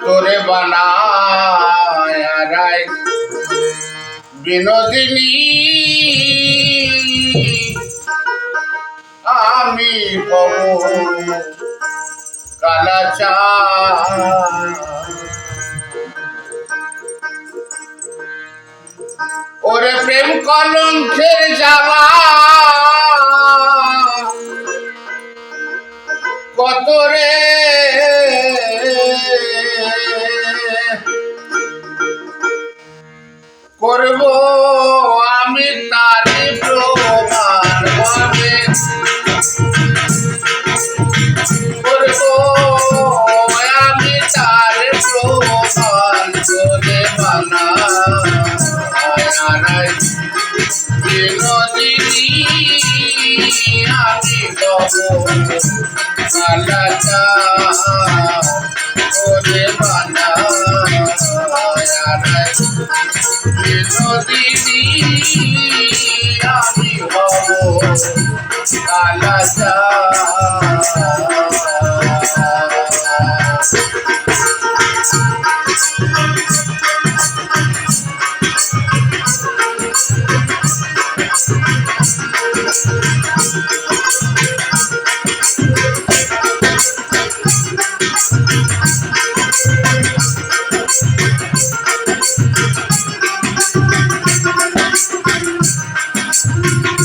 তোরে বানায় বিনোদিনী। আমি দোকান আছে ওরে প্রেম কলঙ্কের জ্বালা। কত রে? করব আমি তারি প্রমাণ করব আমি তার প্রমাণ বিনোদিনী আমি গব কালাচা করে বানা বিনোদিনী আমি হব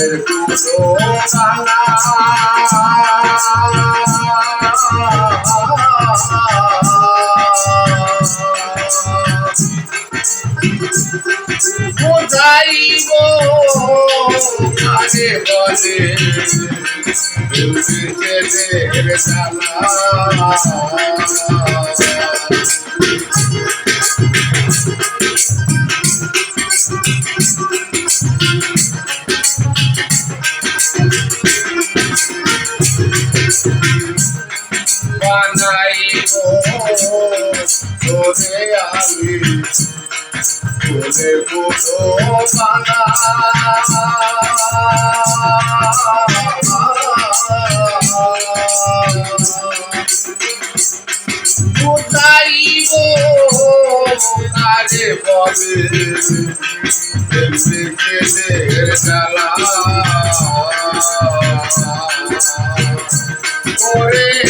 কুলো বানা বুঝাইব কারে বলে দুর্গের জ্বালা তোরে বুঝো বানা বুঝাইব কারে বলে কেদের জ্বালা ওরে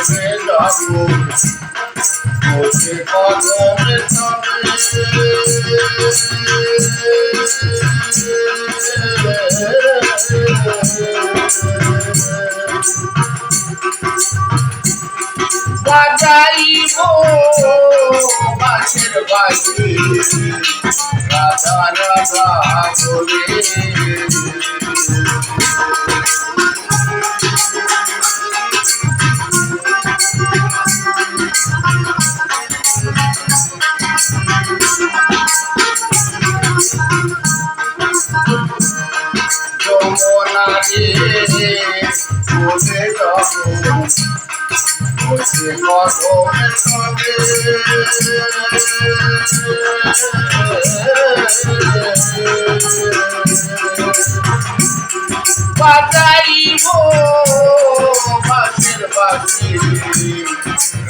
ঘুরে যাব বসে। কদমে বাজাইব বাসের বাজি রাধা রাধা বলে।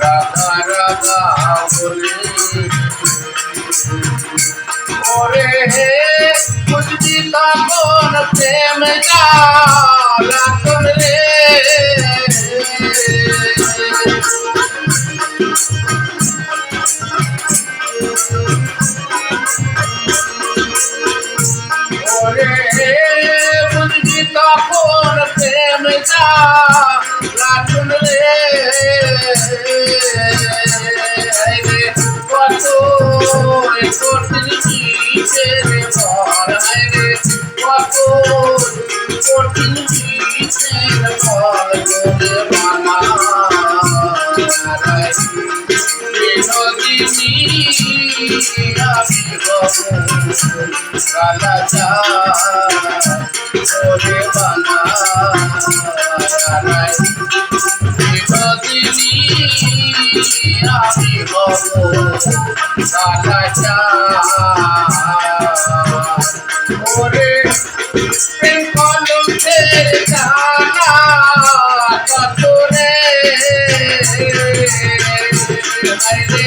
রাধা রাধা বলে ওরে বুঝবি তখন প্রেম জালাতন রে প্রেম জালাতন রে কত কঠিন জিতের ঘর রে কত কালা চা করে বানা বিনোদিনী আমি বাবু কালা চা ওরে কলমের জানা কত রে হায়রে